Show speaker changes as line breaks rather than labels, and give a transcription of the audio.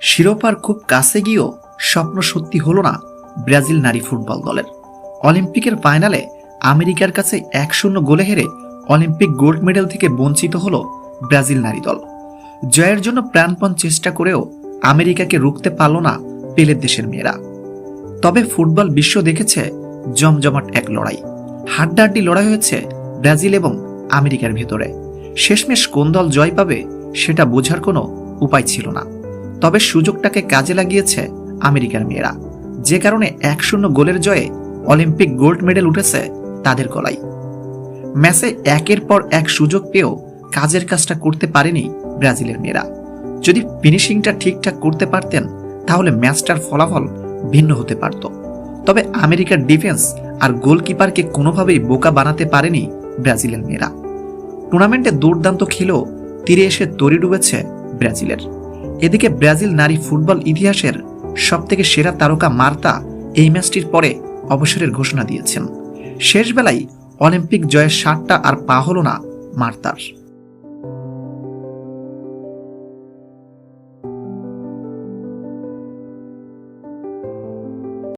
শিরোপার খুব কাছে গিয়েও স্বপ্ন সত্যি হলো না ব্রাজিল নারী ফুটবল দলের। অলিম্পিকের ফাইনালে আমেরিকার কাছে এক শূন্য গোলে হেরে অলিম্পিক গোল্ড মেডেল থেকে বঞ্চিত হলো ব্রাজিল নারী দল। জয়ের জন্য প্রাণপণ চেষ্টা করেও আমেরিকাকে রুখতে পারল না পেলের দেশের মেয়েরা। তবে ফুটবল বিশ্ব দেখেছে জমজমাট এক লড়াই। হাড্ডাহাড্ডি লড়াই হয়েছে ব্রাজিল এবং আমেরিকার ভেতরে। শেষমেশ কোন দল জয় পাবে সেটা বোঝার কোনো উপায় ছিল না। তবে সুযোগটাকে কাজে লাগিয়েছে আমেরিকার মেয়েরা। যে কারণে এক শূন্য গোলের জয়ে অলিম্পিক গোল্ড মেডেল উঠেছে তাদের গলায়। ম্যাচে একের পর এক সুযোগ পেয়েও কাজের কাজটা করতে পারেনি ব্রাজিলের মেয়েরা। যদি ফিনিশিংটা ঠিকঠাক করতে পারতেন, তাহলে ম্যাচটার ফলাফল ভিন্ন হতে পারত। তবে আমেরিকার ডিফেন্স আর গোলকিপারকে কোনোভাবেই বোকা বানাতে পারেনি ব্রাজিলের মেয়েরা। টুর্নামেন্টে দুর্দান্ত খেলেও তীরে এসে তরি ডুবেছে ব্রাজিলের। এদিকে ব্রাজিল নারী ফুটবল ইতিহাসের সবথেকে সেরা তারকা মার্তা এই ম্যাচটির পরে অবসরের ঘোষণা দিয়েছেন। শেষ বেলায় অলিম্পিক জয়ের সাতটা আর পা হল না মার্তার।